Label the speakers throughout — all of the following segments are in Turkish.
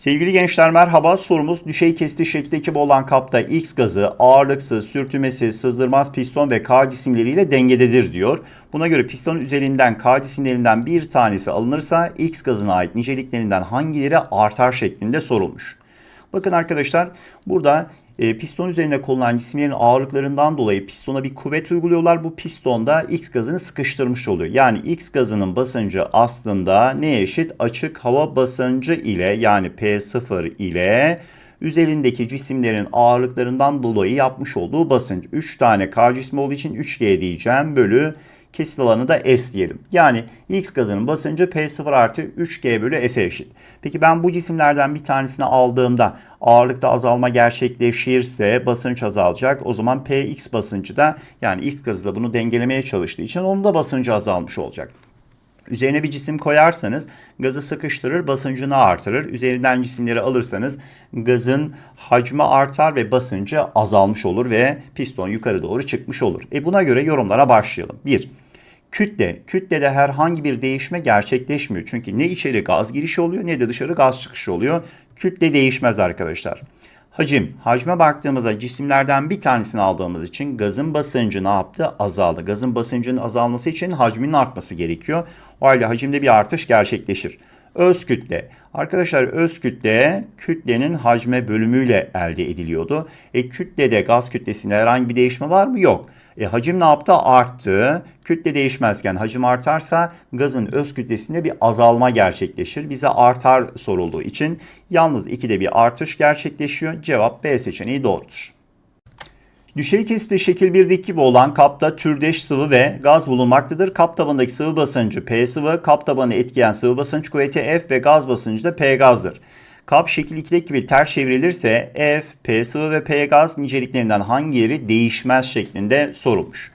Speaker 1: Sevgili gençler merhaba. Sorumuz düşey kesti şeklindeki olan kapta X gazı ağırlıksız, sürtünmesiz, sızdırmaz piston ve K cisimleriyle dengededir diyor. Buna göre pistonun üzerinden K cisimlerinden bir tanesi alınırsa X gazına ait niceliklerinden hangileri artar şeklinde sorulmuş. Bakın arkadaşlar burada e, piston üzerine konulan cisimlerin ağırlıklarından dolayı pistona bir kuvvet uyguluyorlar. Bu pistonda X gazını sıkıştırmış oluyor. Yani X gazının basıncı aslında neye eşit? Açık hava basıncı ile yani P0 ile üzerindeki cisimlerin ağırlıklarından dolayı yapmış olduğu basınç. 3 tane K cismi olduğu için 3G diyeceğim bölü kesit alanı da S diyelim. Yani X gazının basıncı P0 artı 3G bölü S'e eşit. Peki ben bu cisimlerden bir tanesini aldığımda ağırlıkta azalma gerçekleşirse basınç azalacak. O zaman Px basıncı da yani X gazı da bunu dengelemeye çalıştığı için onun da basıncı azalmış olacak. Üzerine bir cisim koyarsanız gazı sıkıştırır, basıncını artırır. Üzerinden cisimleri alırsanız gazın hacmi artar ve basıncı azalmış olur ve piston yukarı doğru çıkmış olur. E buna göre yorumlara başlayalım. 1. Kütle. Kütlede herhangi bir değişme gerçekleşmiyor. Çünkü ne içeri gaz girişi oluyor ne de dışarı gaz çıkışı oluyor. Kütle değişmez arkadaşlar. Hacim. Hacme baktığımızda cisimlerden bir tanesini aldığımız için gazın basıncı ne yaptı? Azaldı. Gazın basıncının azalması için hacminin artması gerekiyor. O halde hacimde bir artış gerçekleşir. Öz kütle. Arkadaşlar öz kütle kütlenin hacme bölümüyle elde ediliyordu. E kütlede gaz kütlesinde herhangi bir değişme var mı? Yok. E, hacim ne yaptı? Arttı. Kütle değişmezken hacim artarsa gazın öz kütlesinde bir azalma gerçekleşir. Bize artar sorulduğu için yalnız 2'de bir artış gerçekleşiyor. Cevap B seçeneği doğrudur. Düşey kesite şekil 1'deki gibi olan kapta türdeş sıvı ve gaz bulunmaktadır. Kap tabanındaki sıvı basıncı P sıvı, kap tabanını etkileyen sıvı basınç kuvveti F ve gaz basıncı da P gazdır. Kap şekil 2'deki gibi ters çevrilirse F, P sıvı ve P gaz niceliklerinden hangileri değişmez şeklinde sorulmuş.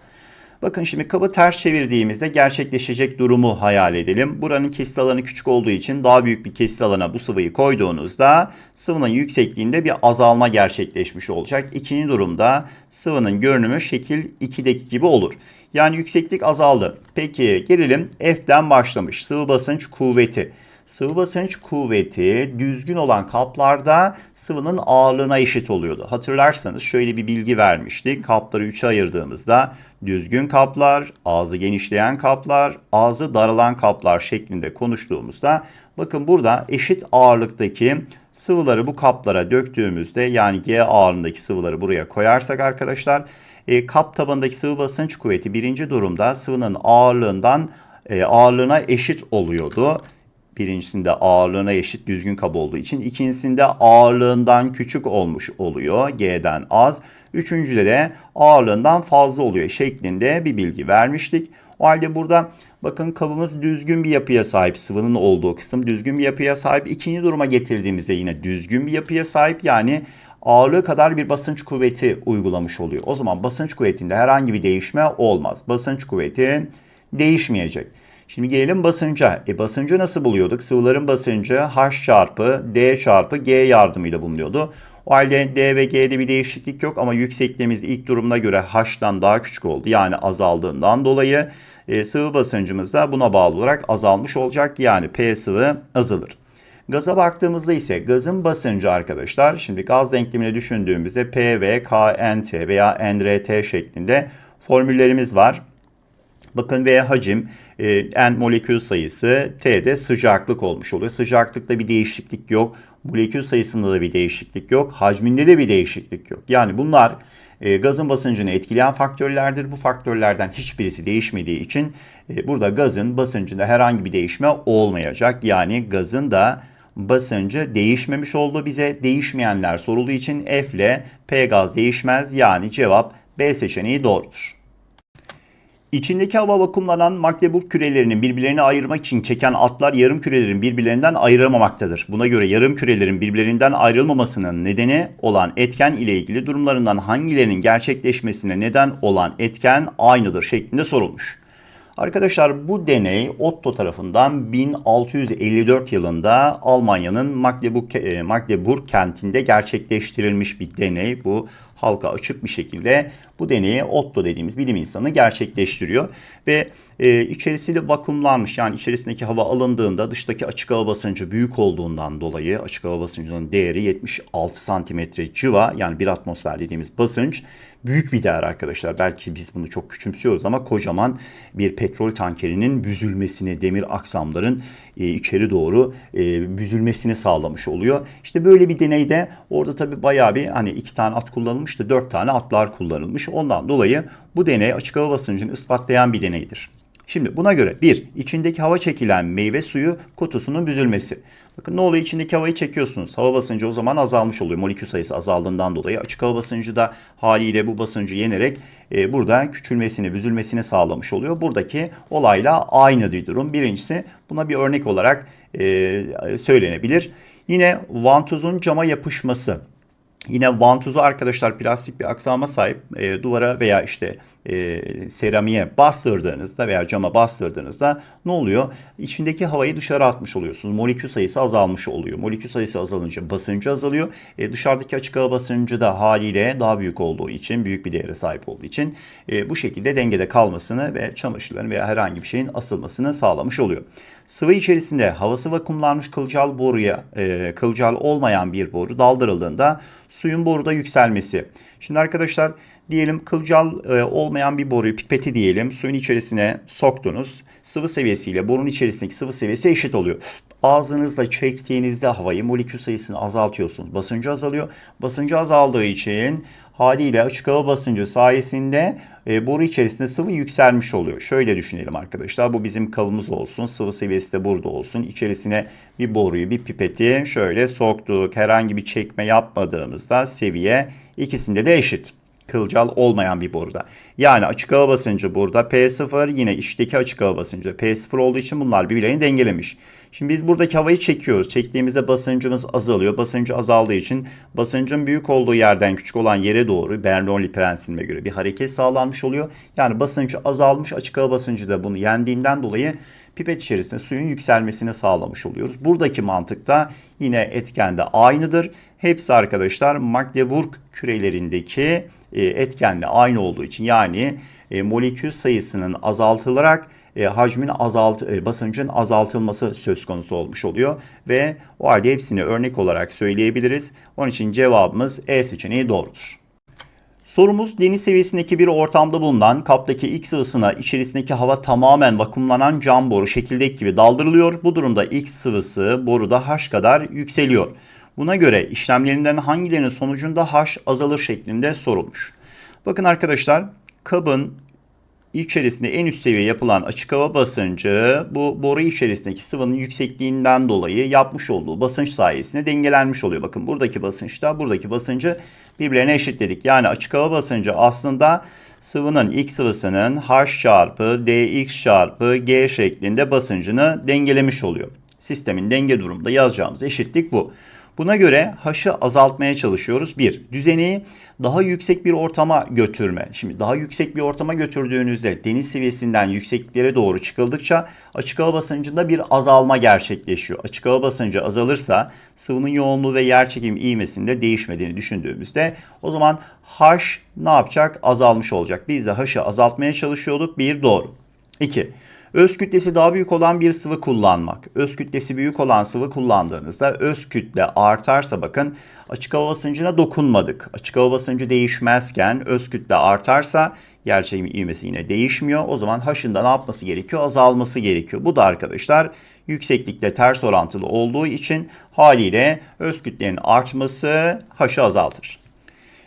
Speaker 1: Bakın şimdi kabı ters çevirdiğimizde gerçekleşecek durumu hayal edelim. Buranın kesit alanı küçük olduğu için daha büyük bir kesit alana bu sıvıyı koyduğunuzda sıvının yüksekliğinde bir azalma gerçekleşmiş olacak. İkinci durumda sıvının görünümü şekil 2'deki gibi olur. Yani yükseklik azaldı. Peki gelelim F'den başlamış. Sıvı basınç kuvveti. Sıvı basınç kuvveti düzgün olan kaplarda sıvının ağırlığına eşit oluyordu. Hatırlarsanız şöyle bir bilgi vermiştik. Kapları 3'e ayırdığımızda düzgün kaplar, ağzı genişleyen kaplar, ağzı daralan kaplar şeklinde konuştuğumuzda bakın burada eşit ağırlıktaki sıvıları bu kaplara döktüğümüzde yani G ağırlığındaki sıvıları buraya koyarsak arkadaşlar e, kap tabanındaki sıvı basınç kuvveti birinci durumda sıvının ağırlığından e, ağırlığına eşit oluyordu. Birincisinde ağırlığına eşit düzgün kap olduğu için. ikincisinde ağırlığından küçük olmuş oluyor. G'den az. Üçüncüde de ağırlığından fazla oluyor şeklinde bir bilgi vermiştik. O halde burada bakın kabımız düzgün bir yapıya sahip. Sıvının olduğu kısım düzgün bir yapıya sahip. İkinci duruma getirdiğimizde yine düzgün bir yapıya sahip. Yani ağırlığı kadar bir basınç kuvveti uygulamış oluyor. O zaman basınç kuvvetinde herhangi bir değişme olmaz. Basınç kuvveti değişmeyecek. Şimdi gelelim basınca. E basıncı nasıl buluyorduk? Sıvıların basıncı H çarpı D çarpı G yardımıyla bulunuyordu. O halde D ve G'de bir değişiklik yok ama yüksekliğimiz ilk durumuna göre H'tan daha küçük oldu. Yani azaldığından dolayı e, sıvı basıncımız da buna bağlı olarak azalmış olacak. Yani P sıvı azalır. Gaza baktığımızda ise gazın basıncı arkadaşlar şimdi gaz denklemini düşündüğümüzde P ve KNT veya NRT şeklinde formüllerimiz var. Bakın V hacim, e, N molekül sayısı, T de sıcaklık olmuş oluyor. Sıcaklıkta bir değişiklik yok. Molekül sayısında da bir değişiklik yok. Hacminde de bir değişiklik yok. Yani bunlar e, gazın basıncını etkileyen faktörlerdir. Bu faktörlerden hiçbirisi değişmediği için e, burada gazın basıncında herhangi bir değişme olmayacak. Yani gazın da basıncı değişmemiş oldu bize. Değişmeyenler sorulduğu için F ile P gaz değişmez. Yani cevap B seçeneği doğrudur. İçindeki hava vakumlanan Magdeburg kürelerinin birbirlerini ayırmak için çeken atlar yarım kürelerin birbirlerinden ayrılmamaktadır. Buna göre yarım kürelerin birbirlerinden ayrılmamasının nedeni olan etken ile ilgili durumlarından hangilerinin gerçekleşmesine neden olan etken aynıdır şeklinde sorulmuş. Arkadaşlar bu deney Otto tarafından 1654 yılında Almanya'nın Magdeburg, e, Magdeburg kentinde gerçekleştirilmiş bir deney. Bu halka açık bir şekilde bu deneyi Otto dediğimiz bilim insanı gerçekleştiriyor. Ve e, içerisi de vakumlanmış yani içerisindeki hava alındığında dıştaki açık hava basıncı büyük olduğundan dolayı açık hava basıncının değeri 76 santimetre civa yani bir atmosfer dediğimiz basınç büyük bir değer arkadaşlar. Belki biz bunu çok küçümsüyoruz ama kocaman bir petrol tankerinin büzülmesini, demir aksamların e, içeri doğru e, büzülmesini sağlamış oluyor. İşte böyle bir deneyde orada tabii bayağı bir hani iki tane at kullanılmıştı, dört tane atlar kullanılmış. Ondan dolayı bu deney açık hava basıncını ispatlayan bir deneydir. Şimdi buna göre bir, içindeki hava çekilen meyve suyu kutusunun büzülmesi. Bakın ne oluyor? İçindeki havayı çekiyorsunuz. Hava basıncı o zaman azalmış oluyor. Molekül sayısı azaldığından dolayı. Açık hava basıncı da haliyle bu basıncı yenerek e, burada küçülmesini, büzülmesini sağlamış oluyor. Buradaki olayla aynı bir durum. Birincisi buna bir örnek olarak e, söylenebilir. Yine vantuzun cama yapışması. Yine vantuzu arkadaşlar plastik bir aksama sahip e, duvara veya işte e, seramiğe bastırdığınızda veya cama bastırdığınızda ne oluyor? İçindeki havayı dışarı atmış oluyorsunuz. Molekül sayısı azalmış oluyor. Molekül sayısı azalınca basıncı azalıyor. E, dışarıdaki açık hava basıncı da haliyle daha büyük olduğu için, büyük bir değere sahip olduğu için e, bu şekilde dengede kalmasını ve çamaşırların veya herhangi bir şeyin asılmasını sağlamış oluyor. Sıvı içerisinde havası vakumlanmış kılcal boruya, e, kılcal olmayan bir boru daldırıldığında suyun boruda yükselmesi. Şimdi arkadaşlar diyelim kılcal e, olmayan bir boruyu pipeti diyelim suyun içerisine soktunuz. Sıvı seviyesiyle borunun içerisindeki sıvı seviyesi eşit oluyor. Ağzınızla çektiğinizde havayı molekül sayısını azaltıyorsunuz. Basıncı azalıyor. Basıncı azaldığı için haliyle açık hava basıncı sayesinde e, boru içerisinde sıvı yükselmiş oluyor. Şöyle düşünelim arkadaşlar. Bu bizim kabımız olsun. Sıvı seviyesi de burada olsun. İçerisine bir boruyu, bir pipeti şöyle soktuk. Herhangi bir çekme yapmadığımızda seviye ikisinde de eşit kılcal olmayan bir boruda. Yani açık hava basıncı burada P0 yine içteki açık hava basıncı P0 olduğu için bunlar birbirlerini dengelemiş. Şimdi biz buradaki havayı çekiyoruz. Çektiğimizde basıncımız azalıyor. Basıncı azaldığı için basıncın büyük olduğu yerden küçük olan yere doğru Bernoulli prensibine göre bir hareket sağlanmış oluyor. Yani basıncı azalmış açık hava basıncı da bunu yendiğinden dolayı pipet içerisinde suyun yükselmesini sağlamış oluyoruz. Buradaki mantıkta yine etken de aynıdır. Hepsi arkadaşlar Magdeburg kürelerindeki e, etkenle aynı olduğu için yani e, molekül sayısının azaltılarak e, hacmin azalt e, basıncın azaltılması söz konusu olmuş oluyor ve o halde hepsini örnek olarak söyleyebiliriz. Onun için cevabımız E seçeneği doğrudur. Sorumuz deniz seviyesindeki bir ortamda bulunan kaptaki X sıvısına içerisindeki hava tamamen vakumlanan cam boru şekildeki gibi daldırılıyor. Bu durumda X sıvısı boruda H kadar yükseliyor. Buna göre işlemlerinden hangilerinin sonucunda H azalır şeklinde sorulmuş. Bakın arkadaşlar kabın içerisinde en üst seviye yapılan açık hava basıncı bu boru içerisindeki sıvının yüksekliğinden dolayı yapmış olduğu basınç sayesinde dengelenmiş oluyor. Bakın buradaki basınçta buradaki basıncı birbirlerine eşitledik. Yani açık hava basıncı aslında sıvının X sıvısının H çarpı dx çarpı G şeklinde basıncını dengelemiş oluyor. Sistemin denge durumunda yazacağımız eşitlik bu. Buna göre H'ı azaltmaya çalışıyoruz. Bir, düzeni daha yüksek bir ortama götürme. Şimdi daha yüksek bir ortama götürdüğünüzde deniz seviyesinden yükseklere doğru çıkıldıkça açık hava basıncında bir azalma gerçekleşiyor. Açık hava basıncı azalırsa sıvının yoğunluğu ve yer çekimi ivmesinde değişmediğini düşündüğümüzde o zaman H ne yapacak? Azalmış olacak. Biz de H'ı azaltmaya çalışıyorduk. Bir doğru. İki, Öz kütlesi daha büyük olan bir sıvı kullanmak. Öz kütlesi büyük olan sıvı kullandığınızda öz kütle artarsa bakın açık hava basıncına dokunmadık. Açık hava basıncı değişmezken öz kütle artarsa yer ivmesi yine değişmiyor. O zaman H'ın da ne yapması gerekiyor? Azalması gerekiyor. Bu da arkadaşlar yükseklikle ters orantılı olduğu için haliyle öz kütlenin artması H'ı azaltır.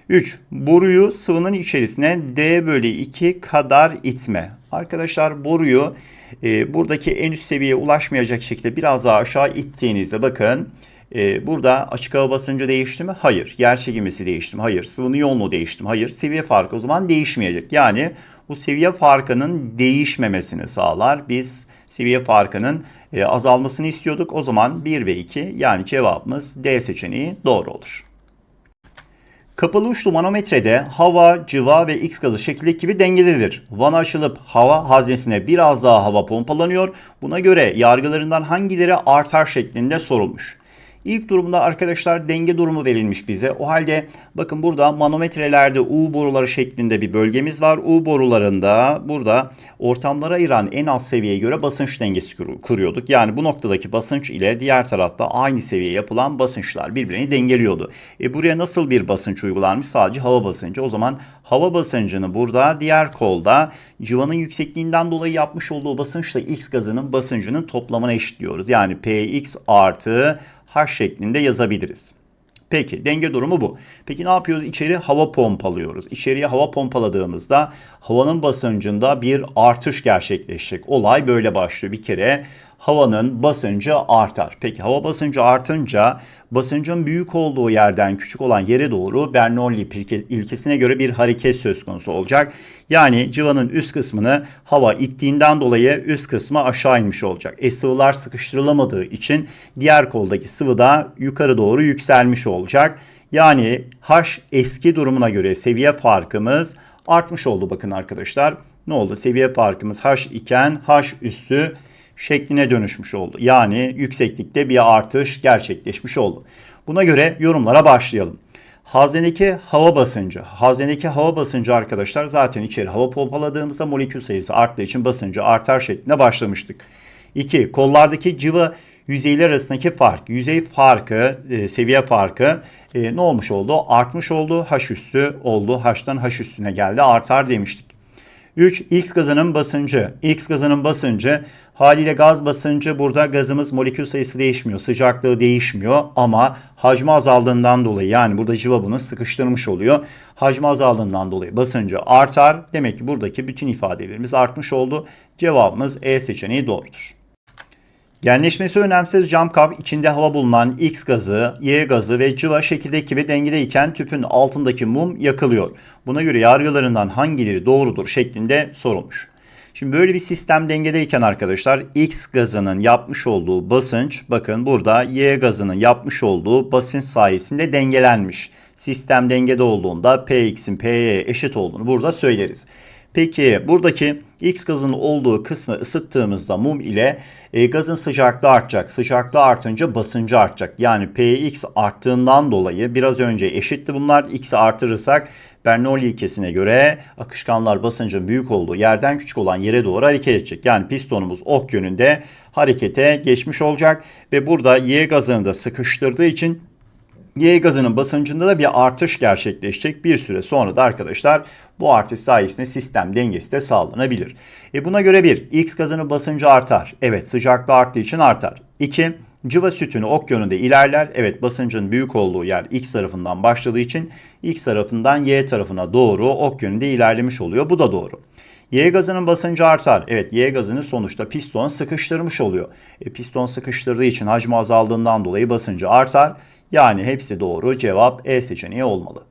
Speaker 1: 3. Boruyu sıvının içerisine D bölü 2 kadar itme. Arkadaşlar boruyu e, buradaki en üst seviyeye ulaşmayacak şekilde biraz daha aşağı ittiğinizde bakın e, burada açık hava basıncı değişti mi? Hayır. Yer çekimisi değişti mi? Hayır. Sıvının yoğunluğu değişti mi? Hayır. Seviye farkı o zaman değişmeyecek. Yani bu seviye farkının değişmemesini sağlar. Biz seviye farkının e, azalmasını istiyorduk. O zaman 1 ve 2 yani cevabımız D seçeneği doğru olur. Kapalı uçlu manometrede hava, cıva ve X gazı şekildeki gibi dengededir. Vana açılıp hava haznesine biraz daha hava pompalanıyor. Buna göre yargılarından hangileri artar şeklinde sorulmuş. İlk durumda arkadaşlar denge durumu verilmiş bize. O halde bakın burada manometrelerde U boruları şeklinde bir bölgemiz var. U borularında burada ortamlara ayıran en az seviyeye göre basınç dengesi kur- kuruyorduk. Yani bu noktadaki basınç ile diğer tarafta aynı seviyeye yapılan basınçlar birbirini dengeliyordu. E buraya nasıl bir basınç uygulanmış? Sadece hava basıncı. O zaman hava basıncını burada diğer kolda civanın yüksekliğinden dolayı yapmış olduğu basınçla X gazının basıncının toplamına eşitliyoruz. Yani Px artı H şeklinde yazabiliriz. Peki denge durumu bu. Peki ne yapıyoruz? İçeri hava pompalıyoruz. İçeriye hava pompaladığımızda havanın basıncında bir artış gerçekleşecek. Olay böyle başlıyor. Bir kere havanın basıncı artar. Peki hava basıncı artınca basıncın büyük olduğu yerden küçük olan yere doğru Bernoulli ilke- ilkesine göre bir hareket söz konusu olacak. Yani civanın üst kısmını hava ittiğinden dolayı üst kısmı aşağı inmiş olacak. E sıvılar sıkıştırılamadığı için diğer koldaki sıvı da yukarı doğru yükselmiş olacak. Yani H eski durumuna göre seviye farkımız artmış oldu bakın arkadaşlar. Ne oldu? Seviye farkımız H iken H üssü şekline dönüşmüş oldu. Yani yükseklikte bir artış gerçekleşmiş oldu. Buna göre yorumlara başlayalım. Haznedeki hava basıncı. Haznedeki hava basıncı arkadaşlar zaten içeri hava pompaladığımızda molekül sayısı arttığı için basıncı artar şeklinde başlamıştık. 2. Kollardaki civa yüzeyler arasındaki fark. Yüzey farkı, e, seviye farkı e, ne olmuş oldu? Artmış oldu. H üssü oldu. H'tan H üstüne geldi. Artar demiştik. 3. X gazının basıncı. X gazının basıncı haliyle gaz basıncı burada gazımız molekül sayısı değişmiyor. Sıcaklığı değişmiyor ama hacmi azaldığından dolayı yani burada civa bunu sıkıştırmış oluyor. Hacmi azaldığından dolayı basıncı artar. Demek ki buradaki bütün ifadelerimiz artmış oldu. Cevabımız E seçeneği doğrudur. Genleşmesi önemsiz cam kap içinde hava bulunan X gazı, Y gazı ve cıva şekildeki ve dengedeyken tüpün altındaki mum yakılıyor. Buna göre yargılarından hangileri doğrudur şeklinde sorulmuş. Şimdi böyle bir sistem dengedeyken arkadaşlar X gazının yapmış olduğu basınç bakın burada Y gazının yapmış olduğu basınç sayesinde dengelenmiş. Sistem dengede olduğunda Px'in P'ye eşit olduğunu burada söyleriz. Peki buradaki X gazının olduğu kısmı ısıttığımızda mum ile e, gazın sıcaklığı artacak. Sıcaklığı artınca basıncı artacak. Yani Px arttığından dolayı biraz önce eşitti bunlar. X'i artırırsak Bernoulli ilkesine göre akışkanlar basıncın büyük olduğu yerden küçük olan yere doğru hareket edecek. Yani pistonumuz ok yönünde harekete geçmiş olacak ve burada Y gazını da sıkıştırdığı için Y gazının basıncında da bir artış gerçekleşecek. Bir süre sonra da arkadaşlar bu artış sayesinde sistem dengesi de sağlanabilir. E buna göre bir, X gazının basıncı artar. Evet sıcaklığı arttığı için artar. 2. Cıva sütünü ok yönünde ilerler. Evet basıncın büyük olduğu yer X tarafından başladığı için X tarafından Y tarafına doğru ok yönünde ilerlemiş oluyor. Bu da doğru. Y gazının basıncı artar. Evet Y gazını sonuçta piston sıkıştırmış oluyor. E, piston sıkıştırdığı için hacmi azaldığından dolayı basıncı artar. Yani hepsi doğru. Cevap E seçeneği olmalı.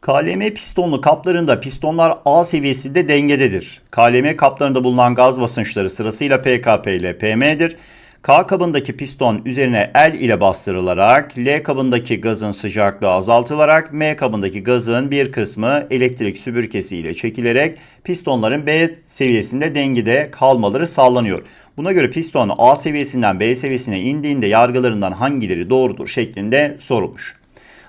Speaker 1: KLM pistonlu kaplarında pistonlar A seviyesinde dengededir. KLM kaplarında bulunan gaz basınçları sırasıyla PKP ile PM'dir. K kabındaki piston üzerine L ile bastırılarak L kabındaki gazın sıcaklığı azaltılarak M kabındaki gazın bir kısmı elektrik süpürgesi ile çekilerek pistonların B seviyesinde dengede kalmaları sağlanıyor. Buna göre piston A seviyesinden B seviyesine indiğinde yargılarından hangileri doğrudur şeklinde sorulmuş.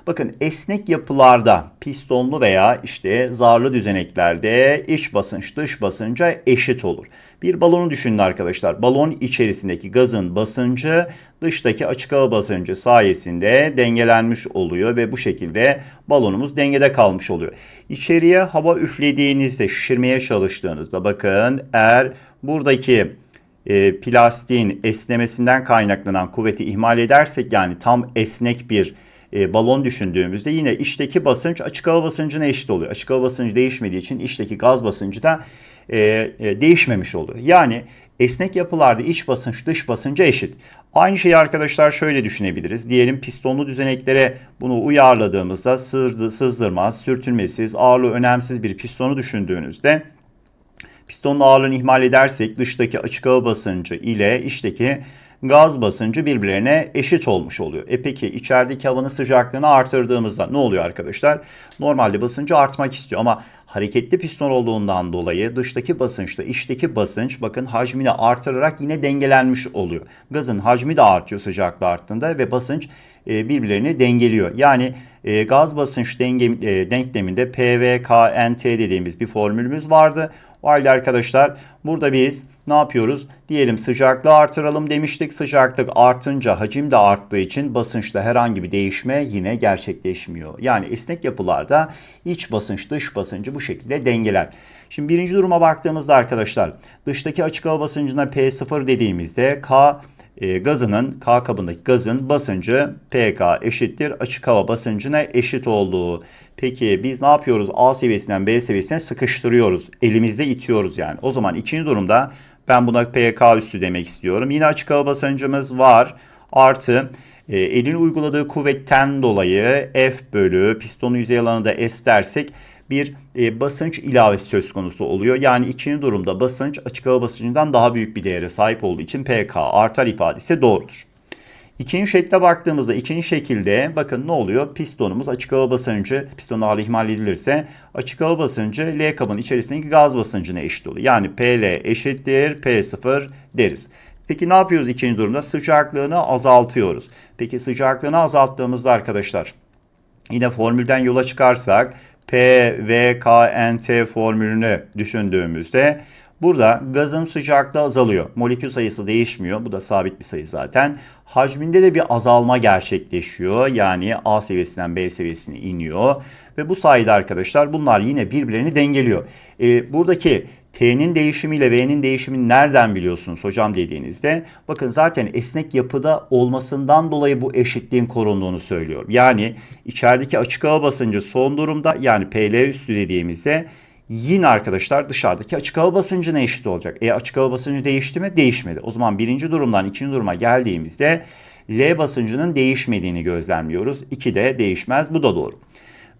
Speaker 1: Bakın esnek yapılarda pistonlu veya işte zarlı düzeneklerde iç basınç dış basınca eşit olur. Bir balonu düşünün arkadaşlar. Balon içerisindeki gazın basıncı dıştaki açık hava basıncı sayesinde dengelenmiş oluyor ve bu şekilde balonumuz dengede kalmış oluyor. İçeriye hava üflediğinizde şişirmeye çalıştığınızda bakın eğer buradaki e, plastiğin esnemesinden kaynaklanan kuvveti ihmal edersek yani tam esnek bir e, balon düşündüğümüzde yine içteki basınç açık hava basıncına eşit oluyor. Açık hava basıncı değişmediği için içteki gaz basıncı da e, e, değişmemiş oluyor. Yani esnek yapılarda iç basınç dış basınca eşit. Aynı şeyi arkadaşlar şöyle düşünebiliriz. Diyelim pistonlu düzeneklere bunu uyarladığımızda sızdırmaz, sürtünmesiz, ağırlığı önemsiz bir pistonu düşündüğünüzde pistonun ağırlığını ihmal edersek dıştaki açık hava basıncı ile içteki gaz basıncı birbirlerine eşit olmuş oluyor. E peki içerideki havanın sıcaklığını artırdığımızda ne oluyor arkadaşlar? Normalde basıncı artmak istiyor ama hareketli piston olduğundan dolayı dıştaki basınçla içteki basınç bakın hacmini artırarak yine dengelenmiş oluyor. Gazın hacmi de artıyor sıcaklığı arttığında ve basınç e, birbirlerini dengeliyor. Yani e, gaz basınç denge, e, denkleminde PVKNT dediğimiz bir formülümüz vardı. O halde arkadaşlar burada biz ne yapıyoruz? Diyelim sıcaklığı artıralım demiştik. Sıcaklık artınca hacim de arttığı için basınçta herhangi bir değişme yine gerçekleşmiyor. Yani esnek yapılarda iç basınç dış basıncı bu şekilde dengeler. Şimdi birinci duruma baktığımızda arkadaşlar dıştaki açık hava basıncına P0 dediğimizde K e, gazının K kabındaki gazın basıncı PK eşittir açık hava basıncına eşit olduğu. Peki biz ne yapıyoruz? A seviyesinden B seviyesine sıkıştırıyoruz. Elimizde itiyoruz yani. O zaman ikinci durumda ben buna PK üstü demek istiyorum. Yine açık hava basıncımız var. Artı e, elin uyguladığı kuvvetten dolayı F bölü pistonun yüzey alanı da S dersek bir e, basınç ilavesi söz konusu oluyor. Yani ikinci durumda basınç açık hava basıncından daha büyük bir değere sahip olduğu için PK artar ifadesi doğrudur. İkinci şekle baktığımızda ikinci şekilde bakın ne oluyor? Pistonumuz açık hava basıncı, piston ağırlığı ihmal edilirse açık hava basıncı L kabın içerisindeki gaz basıncına eşit oluyor. Yani PL eşittir P0 deriz. Peki ne yapıyoruz ikinci durumda? Sıcaklığını azaltıyoruz. Peki sıcaklığını azalttığımızda arkadaşlar yine formülden yola çıkarsak PVKNT formülünü düşündüğümüzde burada gazın sıcaklığı azalıyor. Molekül sayısı değişmiyor. Bu da sabit bir sayı zaten. Hacminde de bir azalma gerçekleşiyor. Yani A seviyesinden B seviyesine iniyor. Ve bu sayede arkadaşlar bunlar yine birbirlerini dengeliyor. Ee, buradaki T'nin değişimiyle V'nin değişimini nereden biliyorsunuz hocam dediğinizde bakın zaten esnek yapıda olmasından dolayı bu eşitliğin korunduğunu söylüyor. Yani içerideki açık hava basıncı son durumda yani PL üstü dediğimizde yine arkadaşlar dışarıdaki açık hava basıncına eşit olacak. E açık hava basıncı değişti mi? Değişmedi. O zaman birinci durumdan ikinci duruma geldiğimizde L basıncının değişmediğini gözlemliyoruz. 2 de değişmez. Bu da doğru.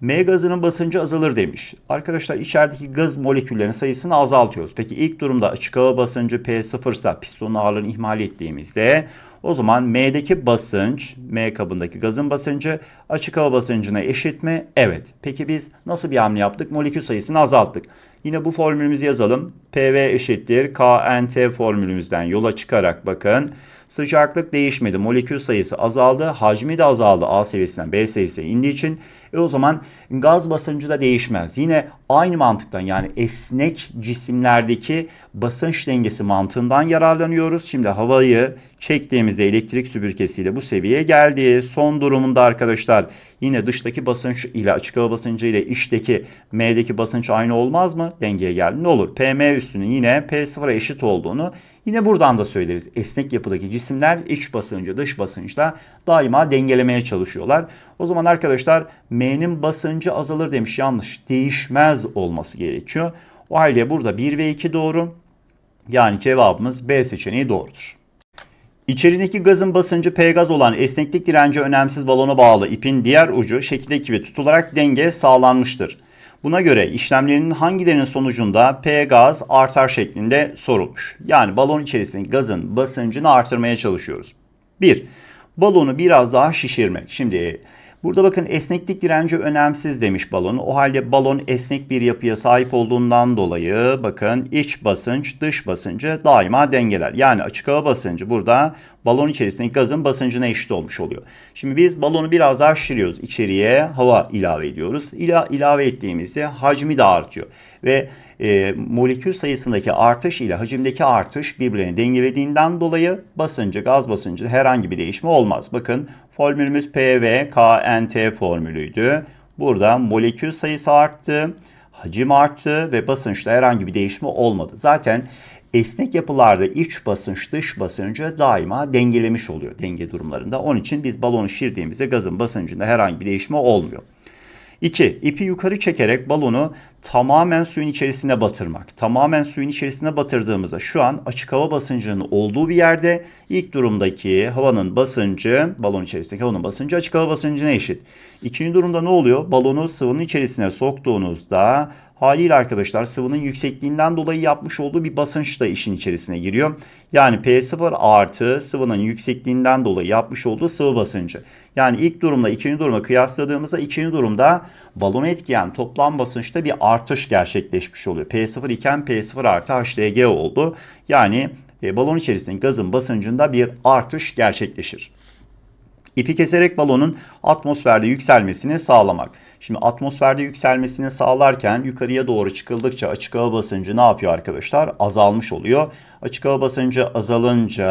Speaker 1: M gazının basıncı azalır demiş. Arkadaşlar içerideki gaz moleküllerinin sayısını azaltıyoruz. Peki ilk durumda açık hava basıncı P0 ise pistonun ağırlığını ihmal ettiğimizde o zaman M'deki basınç, M kabındaki gazın basıncı açık hava basıncına eşit mi? Evet. Peki biz nasıl bir hamle yaptık? Molekül sayısını azalttık. Yine bu formülümüzü yazalım. PV eşittir KNT formülümüzden yola çıkarak bakın. Sıcaklık değişmedi. Molekül sayısı azaldı. Hacmi de azaldı. A seviyesinden B seviyesine indiği için. E o zaman gaz basıncı da değişmez. Yine aynı mantıktan yani esnek cisimlerdeki basınç dengesi mantığından yararlanıyoruz. Şimdi havayı çektiğimizde elektrik süpürgesiyle bu seviyeye geldi. Son durumunda arkadaşlar yine dıştaki basınç ile açık hava basıncı ile içteki M'deki basınç aynı olmaz mı? Dengeye geldi. Ne olur? PM üstünün yine P0'a eşit olduğunu Yine buradan da söyleriz. Esnek yapıdaki cisimler iç basıncı dış basınçla daima dengelemeye çalışıyorlar. O zaman arkadaşlar M'nin basıncı azalır demiş. Yanlış. Değişmez olması gerekiyor. O halde burada 1 ve 2 doğru. Yani cevabımız B seçeneği doğrudur. İçerindeki gazın basıncı P gaz olan esneklik direnci önemsiz balona bağlı ipin diğer ucu şekildeki gibi tutularak denge sağlanmıştır. Buna göre işlemlerinin hangilerinin sonucunda P gaz artar şeklinde sorulmuş. Yani balon içerisindeki gazın basıncını artırmaya çalışıyoruz. 1. Balonu biraz daha şişirmek. Şimdi Burada bakın esneklik direnci önemsiz demiş balon. O halde balon esnek bir yapıya sahip olduğundan dolayı bakın iç basınç dış basıncı daima dengeler. Yani açık hava basıncı burada balon içerisindeki gazın basıncına eşit olmuş oluyor. Şimdi biz balonu biraz daha şişiriyoruz. İçeriye hava ilave ediyoruz. İla, ilave ettiğimizde hacmi de artıyor. Ve e, molekül sayısındaki artış ile hacimdeki artış birbirlerini dengelediğinden dolayı basıncı, gaz basıncı herhangi bir değişme olmaz. Bakın formülümüz PV formülüydü. Burada molekül sayısı arttı, hacim arttı ve basınçta herhangi bir değişme olmadı. Zaten esnek yapılarda iç basınç dış basıncı daima dengelemiş oluyor denge durumlarında. Onun için biz balonu şişirdiğimizde gazın basıncında herhangi bir değişme olmuyor. 2. İpi yukarı çekerek balonu tamamen suyun içerisine batırmak. Tamamen suyun içerisine batırdığımızda şu an açık hava basıncının olduğu bir yerde ilk durumdaki havanın basıncı, balon içerisindeki havanın basıncı açık hava basıncına eşit. İkinci durumda ne oluyor? Balonu sıvının içerisine soktuğunuzda Haliyle arkadaşlar sıvının yüksekliğinden dolayı yapmış olduğu bir basınç da işin içerisine giriyor. Yani P0 artı sıvının yüksekliğinden dolayı yapmış olduğu sıvı basıncı. Yani ilk durumla ikinci duruma kıyasladığımızda ikinci durumda balonu etkileyen toplam basınçta bir artış gerçekleşmiş oluyor. P0 iken P0 artı HDG oldu. Yani e, balon içerisindeki gazın basıncında bir artış gerçekleşir. İpi keserek balonun atmosferde yükselmesini sağlamak. Şimdi atmosferde yükselmesini sağlarken yukarıya doğru çıkıldıkça açık hava basıncı ne yapıyor arkadaşlar? Azalmış oluyor. Açık hava basıncı azalınca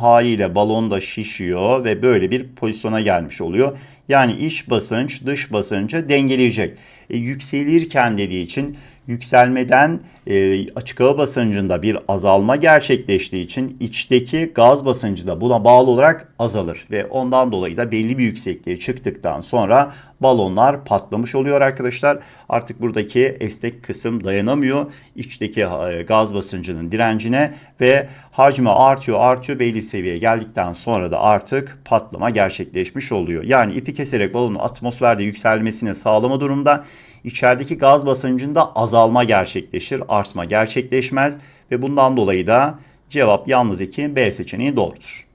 Speaker 1: haliyle balon da şişiyor ve böyle bir pozisyona gelmiş oluyor. Yani iç basınç dış basıncı dengeleyecek. E, yükselirken dediği için yükselmeden e, açık hava basıncında bir azalma gerçekleştiği için içteki gaz basıncı da buna bağlı olarak azalır ve ondan dolayı da belli bir yüksekliğe çıktıktan sonra balonlar patlamış oluyor arkadaşlar. Artık buradaki esnek kısım dayanamıyor içteki e, gaz basıncının direncine ve hacmi artıyor artıyor belli seviyeye geldikten sonra da artık patlama gerçekleşmiş oluyor. Yani ipi keserek balonun atmosferde yükselmesini sağlama durumda içerideki gaz basıncında azalma gerçekleşir, artma gerçekleşmez ve bundan dolayı da cevap yalnız 2 B seçeneği doğrudur.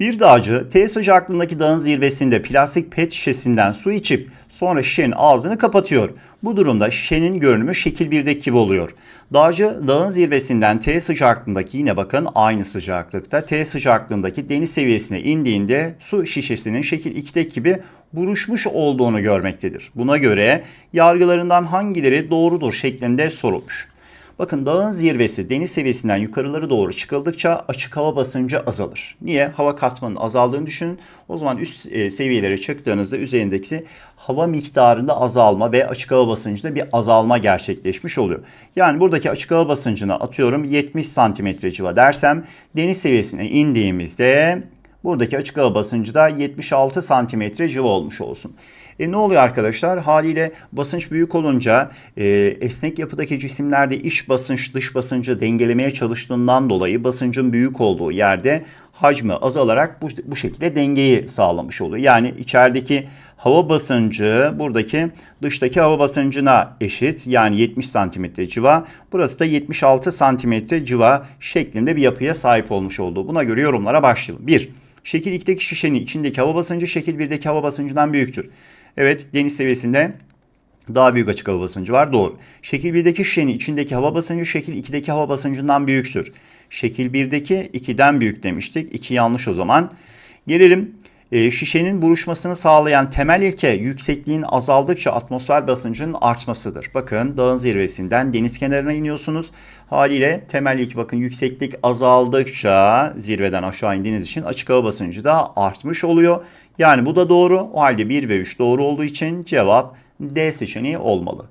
Speaker 1: Bir dağcı T sıcaklığındaki dağın zirvesinde plastik pet şişesinden su içip sonra şişenin ağzını kapatıyor. Bu durumda şişenin görünümü şekil 1'deki gibi oluyor. Dağcı dağın zirvesinden T sıcaklığındaki yine bakın aynı sıcaklıkta T sıcaklığındaki deniz seviyesine indiğinde su şişesinin şekil 2'deki gibi buruşmuş olduğunu görmektedir. Buna göre yargılarından hangileri doğrudur şeklinde sorulmuş. Bakın dağın zirvesi deniz seviyesinden yukarıları doğru çıkıldıkça açık hava basıncı azalır. Niye? Hava katmanının azaldığını düşünün. O zaman üst e, seviyelere çıktığınızda üzerindeki hava miktarında azalma ve açık hava basıncında bir azalma gerçekleşmiş oluyor. Yani buradaki açık hava basıncına atıyorum 70 santimetre civa dersem deniz seviyesine indiğimizde buradaki açık hava basıncı da 76 santimetre civa olmuş olsun. E ne oluyor arkadaşlar? Haliyle basınç büyük olunca e, esnek yapıdaki cisimlerde iç basınç dış basıncı dengelemeye çalıştığından dolayı basıncın büyük olduğu yerde hacmi azalarak bu, bu şekilde dengeyi sağlamış oluyor. Yani içerideki hava basıncı buradaki dıştaki hava basıncına eşit. Yani 70 santimetre civa. Burası da 76 santimetre civa şeklinde bir yapıya sahip olmuş olduğu. Buna göre yorumlara başlayalım. 1. Şekil 2'deki şişenin içindeki hava basıncı şekil 1'deki hava basıncından büyüktür. Evet deniz seviyesinde daha büyük açık hava basıncı var. Doğru. Şekil 1'deki şişenin içindeki hava basıncı şekil 2'deki hava basıncından büyüktür. Şekil 1'deki 2'den büyük demiştik. 2 yanlış o zaman. Gelelim e, şişenin buruşmasını sağlayan temel ilke yüksekliğin azaldıkça atmosfer basıncının artmasıdır. Bakın dağın zirvesinden deniz kenarına iniyorsunuz. Haliyle temel ilke bakın yükseklik azaldıkça zirveden aşağı indiğiniz için açık hava basıncı da artmış oluyor. Yani bu da doğru. O halde 1 ve 3 doğru olduğu için cevap D seçeneği olmalı.